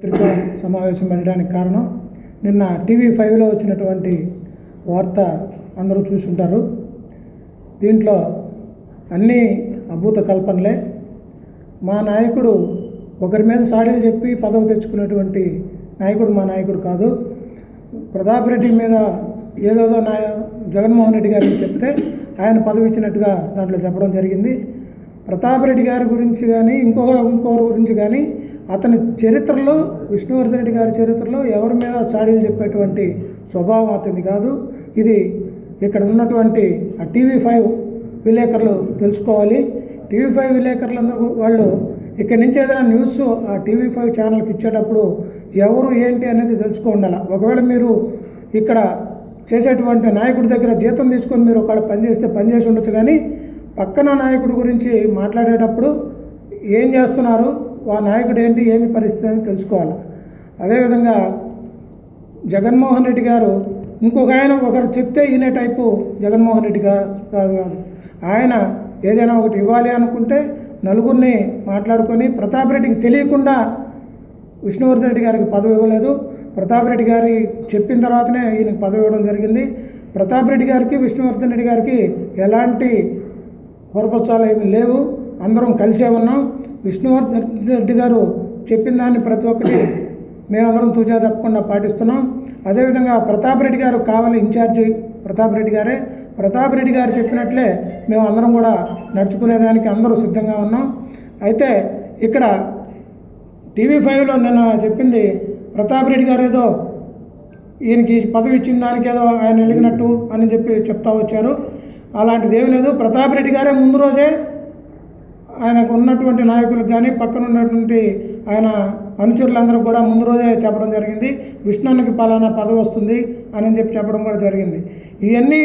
పత్రికా సమావేశం పెట్టడానికి కారణం. నిన్న టీవీ ఫైవ్లో వచ్చినటువంటి వార్త అందరూ చూసుంటారు. దీంట్లో అన్నీ అభూత కల్పనలే. మా నాయకుడు ఒకరి మీద సాడీలు చెప్పి పదవి తెచ్చుకున్నటువంటి నాయకుడు మా నాయకుడు కాదు. ప్రతాప్ రెడ్డి మీద ఏదోదో నా జగన్మోహన్ రెడ్డి గారికి చెప్తే ఆయన పదవి ఇచ్చినట్టుగా దాంట్లో చెప్పడం జరిగింది. ప్రతాప్ రెడ్డి గారి గురించి కానీ ఇంకొకరు ఇంకొకరి గురించి కానీ అతని చరిత్రలో విష్ణువర్ధన్ రెడ్డి గారి చరిత్రలో ఎవరి మీద చాడీలు చెప్పేటువంటి స్వభావం అతనిది కాదు. ఇది ఇక్కడ ఉన్నటువంటి ఆ టీవీ ఫైవ్ విలేకరులు తెలుసుకోవాలి. టీవీ ఫైవ్ విలేకరులందరూ వాళ్ళు ఇక్కడి నుంచి ఏదైనా న్యూస్ ఆ టీవీ ఫైవ్ ఛానల్కి ఇచ్చేటప్పుడు ఎవరు ఏంటి అనేది తెలుసుకో ఉండాలి ఒకవేళ మీరు ఇక్కడ చేసేటువంటి నాయకుడి దగ్గర జీతం తీసుకొని మీరు ఒకవేళ పనిచేస్తే పనిచేసి ఉండొచ్చు. కానీ పక్కన నాయకుడి గురించి మాట్లాడేటప్పుడు ఏం చేస్తున్నారు? ఆ నాయకుడు ఏంటి ఏంది పరిస్థితి అని తెలుసుకోవాలి. అదేవిధంగా జగన్మోహన్ రెడ్డి గారు ఇంకొక ఆయన ఒకరు చెప్తే ఈయన టైపు జగన్మోహన్ రెడ్డి గారు కాదు కాదు. ఆయన ఏదైనా ఒకటి ఇవ్వాలి అనుకుంటే నలుగురిని మాట్లాడుకొని ప్రతాప్ రెడ్డికి తెలియకుండా విష్ణువర్ధన్ రెడ్డి గారికి పదవి ఇవ్వలేదు. ప్రతాప్ రెడ్డి గారి చెప్పిన తర్వాతనే ఈయనకు పదవి ఇవ్వడం జరిగింది. ప్రతాప్ రెడ్డి గారికి విష్ణువర్ధన్ రెడ్డి గారికి ఎలాంటి పొరపచ్చాలు ఏమి లేవు. అందరం కలిసే ఉన్నాం. విష్ణువర్ధన్ రెడ్డి గారు చెప్పిన దాన్ని ప్రతి ఒక్కటి మేమందరం తూచా తప్పకుండా పాటిస్తున్నాం. అదేవిధంగా ప్రతాప్ రెడ్డి గారు కావాలి ఇన్ఛార్జి ప్రతాప్ రెడ్డి గారే. ప్రతాప్ రెడ్డి గారు చెప్పినట్లే మేము అందరం కూడా నడుచుకునేదానికి అందరూ సిద్ధంగా ఉన్నాం. అయితే ఇక్కడ టీవీ ఫైవ్లో నిన్న చెప్పింది ప్రతాప్ రెడ్డి గారు ఏదో ఈయనకి పదవి ఇచ్చిన దానికి ఏదో ఆయన ఎలిగినట్టు అని చెప్పి చెప్తా వచ్చారు. అలాంటిది ఏమి లేదు. ప్రతాప్ రెడ్డి గారే ముందు రోజే ఆయనకు ఉన్నటువంటి నాయకులకు కానీ పక్కన ఉన్నటువంటి ఆయన అనుచరులందరూ కూడా ముందు రోజే చెప్పడం జరిగింది. విష్ణునికి పలానా పదవి వస్తుంది అని చెప్పి చెప్పడం కూడా జరిగింది. ఇవన్నీ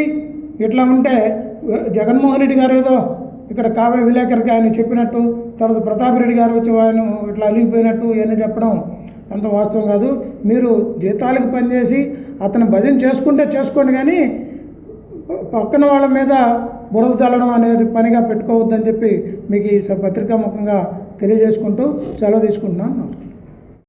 ఇట్లా ఉంటే జగన్మోహన్ రెడ్డి గారు ఏదో ఇక్కడ కావలి విలేకరికి ఆయన చెప్పినట్టు తర్వాత ప్రతాప్ రెడ్డి గారు వచ్చి ఆయన ఇట్లా అలిగిపోయినట్టు ఇవన్నీ చెప్పడం అంత వాస్తవం కాదు. మీరు జీతాలకు పనిచేసి అతను భజన చేసుకుంటే చేసుకోండి కానీ పక్కన వాళ్ళ మీద బురద చల్లడం అనేది పనిగా పెట్టుకోవద్దని చెప్పి మీకు ఈ స- పత్రికా ముఖంగా తెలియజేసుకుంటూ సెలవు తీసుకుంటున్నాను.